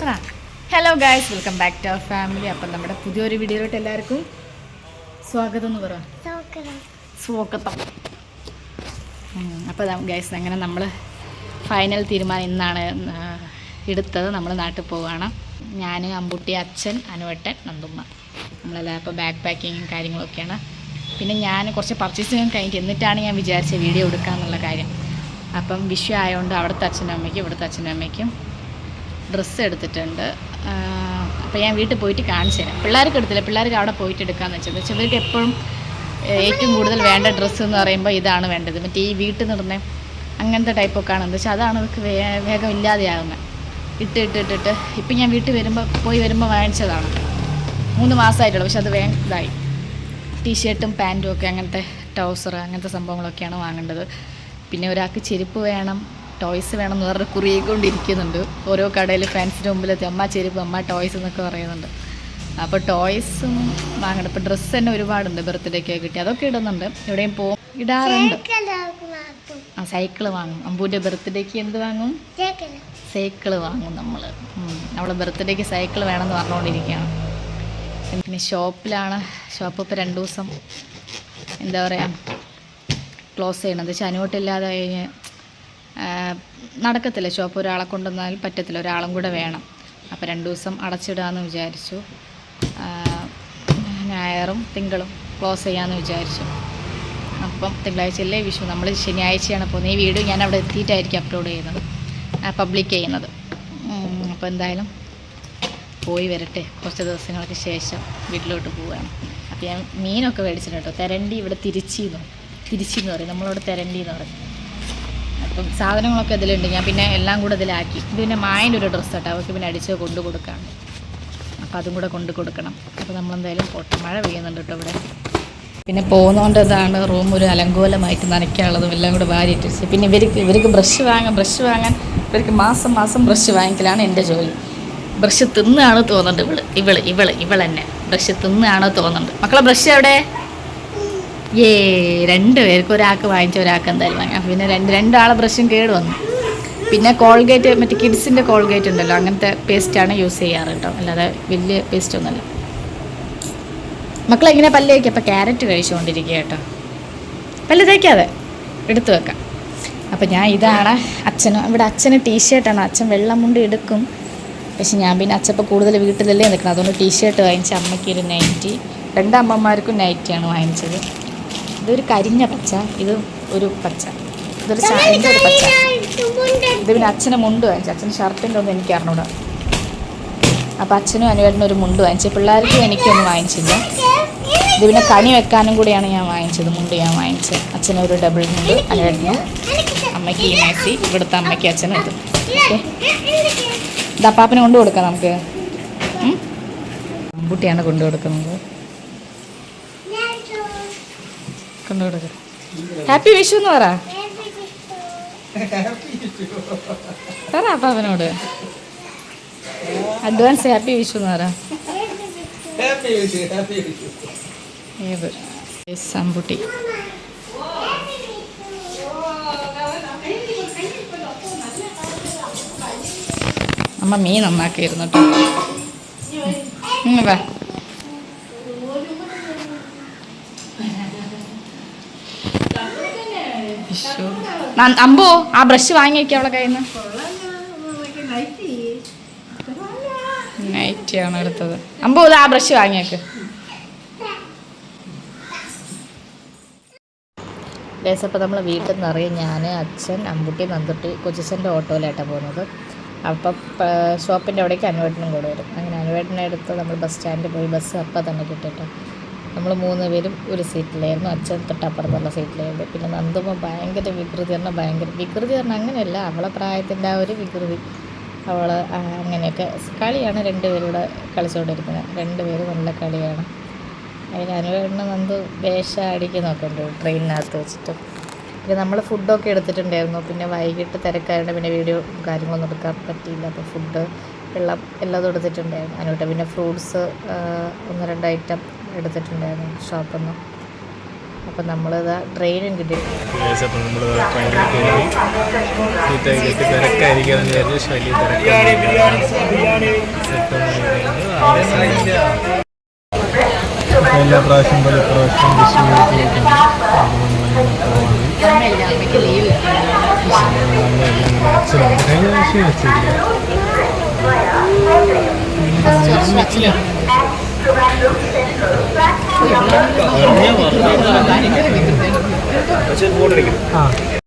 പറ hello guys welcome back to our family അപ്പം നമ്മുടെ പുതിയൊരു വീഡിയോയിലോട്ട് എല്ലാവർക്കും സ്വാഗതം എന്ന് പറ. സ്വാഗതം. അപ്പോൾ ഗൈസ് അങ്ങനെ നമ്മൾ ഫൈനൽ തീരുമാനം ഇന്നാണ് എടുത്തത്. നമ്മൾ നാട്ടിൽ പോവുകയാണ് ഞാൻ അമ്പുട്ടി അച്ഛൻ അനുവട്ടൻ നന്ദുമ്മ. നമ്മളെല്ലാം ഇപ്പോൾ ബാക്ക് പാക്കിങ്ങും കാര്യങ്ങളൊക്കെയാണ്. പിന്നെ ഞാൻ കുറച്ച് പർച്ചേസിങ് കഴിഞ്ഞിട്ട് എന്നിട്ടാണ് ഞാൻ വിചാരിച്ച വീഡിയോ എടുക്കാമെന്നുള്ള കാര്യം. അപ്പം വിഷു ആയതുകൊണ്ട് അവിടുത്തെ അച്ഛനും അമ്മയ്ക്കും ഇവിടുത്തെ അച്ഛനും അമ്മയ്ക്കും ഡ്രസ്സ് എടുത്തിട്ടുണ്ട്. അപ്പോൾ ഞാൻ വീട്ടിൽ പോയിട്ട് കാണിച്ചു തരാം. പിള്ളേർക്ക് എടുത്തില്ല. പിള്ളേർക്ക് അവിടെ പോയിട്ട് എടുക്കാന്ന് വെച്ചത്. പക്ഷേ ഇവർക്ക് എപ്പോഴും ഏറ്റവും കൂടുതൽ വേണ്ട ഡ്രസ്സ് എന്ന് പറയുമ്പോൾ ഇതാണ് വേണ്ടത്. മറ്റേ ഈ വീട്ടിൽ നിന്നിടുന്ന അങ്ങനത്തെ ടൈപ്പൊക്കെ ആണ് എന്താ വെച്ചാൽ അതാണ് അവർക്ക് വേഗം ഇല്ലാതെയാകുന്നത് ഇട്ട് ഇട്ട് ഇട്ടിട്ട് ഇപ്പം ഞാൻ വീട്ടിൽ വരുമ്പോൾ പോയി വരുമ്പോൾ വാങ്ങിച്ചതാണ്. മൂന്ന് മാസമായിട്ടുള്ളൂ പക്ഷെ അത് വേ ഇതായി. ടീഷർട്ടും പാന്റും ഒക്കെ അങ്ങനത്തെ ടൗസർ അങ്ങനത്തെ സംഭവങ്ങളൊക്കെയാണ് വാങ്ങേണ്ടത്. പിന്നെ ഒരാൾക്ക് ചെരുപ്പ് വേണം. ടോയ്സ് വേണം എന്ന് പറഞ്ഞ് കുറിയിക്കൊണ്ടിരിക്കുന്നുണ്ട് ഓരോ കടയിൽ ഫാൻസിന്റെ മുമ്പിലെത്തി. അമ്മ ചെരുപ്പ് അമ്മ ടോയ്സ് എന്നൊക്കെ പറയുന്നുണ്ട്. അപ്പോൾ ടോയ്സും വാങ്ങണം. ഇപ്പോൾ ഡ്രസ്സ് തന്നെ ഒരുപാടുണ്ട് ബർത്ത്ഡേക്ക് കിട്ടി. അതൊക്കെ ഇടുന്നുണ്ട്. എവിടെയും പോകും ഇടാറുണ്ട്. ആ സൈക്കിൾ വാങ്ങും. അമ്പൂന്റെ ബർത്ത്ഡേക്ക് എന്ത് വാങ്ങും? സൈക്കിൾ വാങ്ങും നമ്മൾ അവളെ ബർത്ത്ഡേക്ക് സൈക്കിൾ വേണമെന്ന് പറഞ്ഞുകൊണ്ടിരിക്കുകയാണ്. പിന്നെ ഷോപ്പിലാണ് ഷോപ്പ് ഇപ്പോൾ രണ്ട് ദിവസം എന്താ പറയുക ക്ലോസ് ചെയ്യണം എന്താ വെച്ചാൽ കഴിഞ്ഞ് നടക്കത്തില്ല. ഷോപ്പ് ഒരാളെ കൊണ്ടുവന്നാൽ പറ്റത്തില്ല. ഒരാളും കൂടെ വേണം. അപ്പോൾ രണ്ട് ദിവസം അടച്ചിടാമെന്ന് വിചാരിച്ചു. ഞായറും തിങ്കളും ക്ലോസ് ചെയ്യാമെന്ന് വിചാരിച്ചു. അപ്പം തിങ്കളാഴ്ചയല്ലേ വിഷു. നമ്മൾ ശനിയാഴ്ചയാണ് പോകുന്നത്. ഈ വീഡിയോ ഞാൻ അവിടെ എത്തിയിട്ടായിരിക്കും അപ്ലോഡ് ചെയ്യുന്നത്. പബ്ലിക് ചെയ്യുന്നത്. അപ്പോൾ എന്തായാലും പോയി വരട്ടെ. കുറച്ച് ദിവസങ്ങൾക്ക് ശേഷം വീട്ടിലോട്ട് പോവുകയാണ്. അപ്പോൾ ഞാൻ മീനൊക്കെ മേടിച്ചിട്ടുണ്ട് കേട്ടോ. തെരണ്ടി ഇവിടെ തിരിച്ചിന്ന് തിരിച്ചി എന്ന് പറയും. നമ്മളോട് തെരണ്ടി എന്ന് പറയും. അപ്പം സാധനങ്ങളൊക്കെ ഇതിലുണ്ട്. ഞാൻ പിന്നെ എല്ലാം കൂടെ ഇതിലാക്കി. ഇത് പിന്നെ മായന്റെ ഒരു ഡ്രസ്സ് കേട്ടോ അവർക്ക് പിന്നെ അടിച്ച് കൊണ്ടു കൊടുക്കാണ്. അപ്പം അതും കൂടെ കൊണ്ടു കൊടുക്കണം. അപ്പോൾ നമ്മളെന്തായാലും പോട്ടെ. മഴ പെയ്യുന്നുണ്ട് കേട്ടോ ഇവിടെ. പിന്നെ പോകുന്നതുകൊണ്ട് ഇതാണ് റൂം ഒരു അലങ്കോലമായിട്ട് നനയ്ക്കാനുള്ളതും എല്ലാം കൂടെ വാരിയിട്ട് പിന്നെ ഇവർക്ക് ഇവർക്ക് ബ്രഷ് വാങ്ങാൻ ബ്രഷ് വാങ്ങാൻ ഇവർക്ക് മാസം മാസം ബ്രഷ് വാങ്ങിക്കലാണ് എന്റെ ജോലി. ബ്രഷ് തിന്നാണ് തോന്നുന്നുണ്ട് ഇവൾ. ഇവൾ ഇവൾ ഇവൾ തന്നെ. ബ്രഷ് തിന്നാണ് തോന്നുന്നുണ്ട്. മക്കളെ ബ്രഷ് എവിടെ? ഏ രണ്ട് പേർക്ക് ഒരാൾക്ക് വാങ്ങിച്ച ഒരാൾക്ക് എന്തായാലും വാങ്ങാം. പിന്നെ രണ്ട് രണ്ടാളെ ബ്രഷും കേട് വന്നു. പിന്നെ കോൾഗേറ്റ് മറ്റേ കിഡ്സിന്റെ കോൾഗേറ്റ് ഉണ്ടല്ലോ അങ്ങനത്തെ പേസ്റ്റാണ് യൂസ് ചെയ്യാറ് കേട്ടോ അല്ലാതെ വലിയ പേസ്റ്റ് ഒന്നുമല്ല. മക്കളെ ഇങ്ങനെ പല്ല് തേക്കുക അപ്പോൾ ക്യാരറ്റ് കഴിച്ചുകൊണ്ടിരിക്കുക കേട്ടോ പല്ല് തേക്കാതെ എടുത്തു വെക്കാം. അപ്പോൾ ഞാൻ ഇതാണ് അച്ഛന് ഇവിടെ അച്ഛന് ടീഷർട്ടാണ് അച്ഛൻ വെള്ളം മുണ്ട് എടുക്കും. പക്ഷെ ഞാൻ പിന്നെ അച്ഛപ്പോൾ കൂടുതൽ വീട്ടിലല്ലേ നിൽക്കണം അതുകൊണ്ട് ടീഷർട്ട് വാങ്ങിച്ച അമ്മയ്ക്ക് ഒരു നൈറ്റി രണ്ടമ്മമാർക്കും നൈറ്റിയാണ് വാങ്ങിച്ചത്. ഇതൊരു കരിഞ്ഞ പച്ച ഇത് ഒരു പച്ച. ഇതൊരു ഇതൊരു പച്ച. ഇത് പിന്നെ അച്ഛന് മുണ്ട് വാങ്ങിച്ചു. അച്ഛന് ഷർട്ടിന്റെ ഒന്നും എനിക്ക് അറിഞ്ഞൂടാ. അപ്പം അച്ഛനും അനുവേട്ടനും ഒരു മുണ്ട് വാങ്ങിച്ചു. പിള്ളേർക്കും എനിക്കൊന്നും വാങ്ങിച്ചില്ല. ഇത് പിന്നെ കണി വെക്കാനും കൂടിയാണ് ഞാൻ വാങ്ങിച്ചത്. മുണ്ട് ഞാൻ വാങ്ങിച്ചത്. അച്ഛനും ഒരു ഡബിൾ മുണ്ട് അനുവേട്ടനും അമ്മയ്ക്ക് ഈ മാറ്റി ഇവിടുത്തെ അമ്മയ്ക്ക് അച്ഛനും ഇത്. ഓക്കെ. ഇത് അപ്പാപ്പന് കൊണ്ടു കൊടുക്കാം നമുക്ക്. ഉം? അമ്പുട്ടിയാണ് കൊണ്ടു കൊടുക്കുന്നത്. കൊണ്ടു കൊടുക്കുക ഹാപ്പി വിഷു എന്ന് പറ. പറ അപ്പാപ്പനോട് അഡ്വാൻസ് ഹാപ്പി വിഷു എന്ന് പറ. ഏത്? സമ്പുട്ടി അമ്മ മീൻ നന്നാക്കിയിരുന്നു കേട്ടോ. വാ വിഷു ന- അമ്പോ ആ ബ്രഷ് വാങ്ങി വയ്ക്കാം അവളെ കയ്യിൽ നിന്ന് നൈറ്റിയാണ് എടുത്തത് അമ്പോ ആ ബ്രഷ് വാങ്ങിയേക്ക് ലേസ് അപ്പോൾ നമ്മൾ വീട്ടിൽ നിന്ന് അറിയാം ഞാൻ അച്ഛൻ അമ്പുട്ടി നന്ദുട്ടി കൊച്ചിച്ചന്റെ ഓട്ടോയിലായിട്ടാണ് പോകുന്നത്. അപ്പം ഷോപ്പിന്റെ അവിടേക്ക് അനുവേട്ടനും കൂടെ വരും. അങ്ങനെ അനുവേട്ടനെ എടുത്ത് നമ്മൾ ബസ് സ്റ്റാൻഡിൽ പോയി. ബസ് അപ്പം തന്നെ കിട്ടിയിട്ട്. നമ്മൾ മൂന്ന് പേരും ഒരു സീറ്റിലായിരുന്നു. അച്ഛൻ തൊട്ടപ്പുറത്തുള്ള സീറ്റിലായിരുന്നു. പിന്നെ നന്ദുമ്മ ഭയങ്കര വികൃതി പറഞ്ഞാൽ ഭയങ്കര വികൃതി പറഞ്ഞാൽ അങ്ങനെയല്ല. അവളെ പ്രായത്തിന്റെ ആ ഒരു വികൃതി. അവൾ അങ്ങനെയൊക്കെ കളിയാണ് രണ്ടുപേരൂടെ കളിച്ചുകൊണ്ടിരിക്കുന്നത് രണ്ടുപേരും നല്ല കളിയാണ്. അതിന് അനുവേണ്ണ നന്ദു വേഷ അടിക്കുന്നൊക്കെ ഉണ്ട് ട്രെയിനിനകത്ത് വെച്ചിട്ട്. പിന്നെ നമ്മൾ ഫുഡൊക്കെ എടുത്തിട്ടുണ്ടായിരുന്നു. പിന്നെ വൈകിട്ട് തിരക്കായതുകൊണ്ട് പിന്നെ വീഡിയോ കാര്യങ്ങളൊന്നും എടുക്കാൻ പറ്റിയില്ല. അപ്പോൾ ഫുഡ് വെള്ളം എല്ലാം എടുത്തിട്ടുണ്ടായിരുന്നു. അനുവേട്ട പിന്നെ ഫ്രൂട്ട്സ് ഒന്ന് രണ്ട് ഐറ്റം എടുത്തിട്ടുണ്ടായിരുന്നു ഷോപ്പിൽ നിന്ന് അപ്പം നമ്മളിത് ട്രെയിനും കിട്ടി. നമ്മൾ എല്ലാ ആ. അടി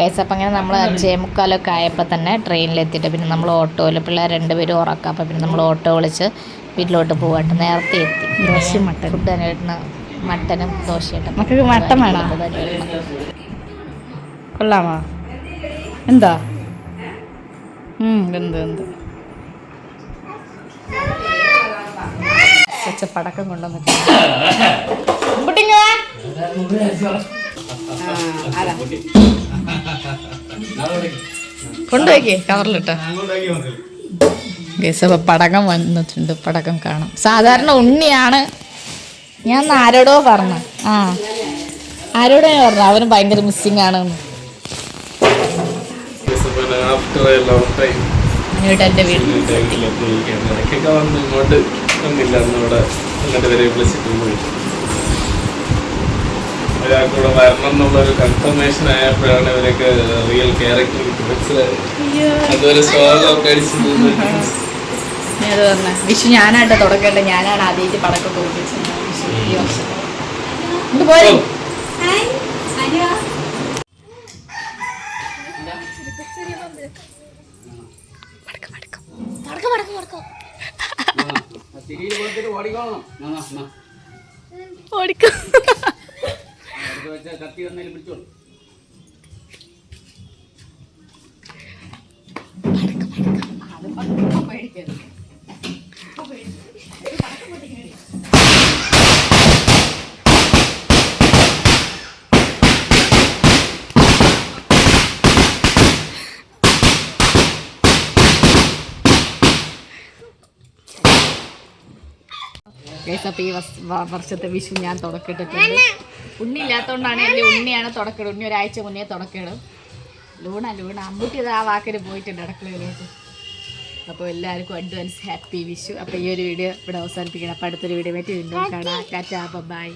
ഗൈസ് അപ്പം അങ്ങനെ നമ്മൾ അഞ്ചേ മുക്കാലൊക്കെ ആയപ്പോൾ തന്നെ ട്രെയിനിലെത്തിയിട്ട് പിന്നെ നമ്മൾ ഓട്ടോയിൽ പിള്ളേർ രണ്ടുപേരും ഉറക്കാം അപ്പം പിന്നെ നമ്മൾ ഓട്ടോ വിളിച്ച് വീട്ടിലോട്ട് പോകട്ടെ നേരത്തെ എത്തി ദോശയും മട്ടൻ ഫുഡ് തന്നെ മട്ടനും ദോശയായിട്ട് മക്കൾക്ക് മട്ടൻ വേണോ? കൊള്ളാമോ എന്താ എന്ത് എന്ത് പടക്കം കൊണ്ടുവന്നിട്ട് കൊണ്ടുപോയിക്കേ. കവറിലിട്ട്. ഗസ് അപ്പോൾ പടക്കം വന്നിട്ടുണ്ട്. പടക്കം കാണാം. സാധാരണ ഉണ്ണിയാണ്. ഞാൻ ആരോടോ പറഞ്ഞു. ആ. ആരോടോ ഞാൻ പറഞ്ഞു അവന് ഭയങ്കര മിസ്സിങ് ആണ് എന്റെ വീട്ടിൽ ഇങ്ങോട്ട് വന്നില്ല. ഒരാൾക്ക് കൂടെ വരണം എന്നുള്ളൊരു കൺഫർമേഷൻ ആയപ്പോഴാണ് ഇവരൊക്കെ റിയൽ ക്യാരക്ടർ മനസ്സിലായത്. അതുപോലെ സ്വാഗതമൊക്കെ അടിച്ചു ഞാൻ അത് പറഞ്ഞ. വിഷു ഞാനായിട്ട് തുടക്കേണ്ടത് ഞാനാണ് ആദ്യമായിട്ട് പടക്കം തോന്നിച്ചത് ഈ വർഷത്തെ ഇങ്ങോട്ട് പോരെ. ഓടിക്കോ. ഇപ്പോൾ വെച്ചാൽ കത്തി വന്നതിൽ പിടിച്ചോളൂ. അത് പതുക്കെ മേടിക്കരുത് ഗൈസ് അപ്പോൾ ഈ വർഷത്തെ വിഷു ഞാൻ തുടക്കിട്ടിട്ടുണ്ട്. ഉണ്ണി ഇല്ലാത്തതുകൊണ്ടാണ് എന്റെ ഉണ്ണിയാണ് തുടക്കിടും ഉണ്ണി ഒരാഴ്ച മുന്നേ തുടക്കിടും ലൂണ ലൂണ. അമ്പൂട്ടി ഇത് ആ വാക്കിന് പോയിട്ടുണ്ട് അടുക്കളയിലോട്ട് അപ്പോൾ എല്ലാവർക്കും അഡ്വാൻസ് ഹാപ്പി വിഷു. അപ്പോൾ ഈ ഒരു വീഡിയോ ഇവിടെ അവസാനിപ്പിക്കണം. അപ്പോൾ അടുത്തൊരു വീഡിയോ പറ്റി വീണ്ടും കാണാം. Tata bye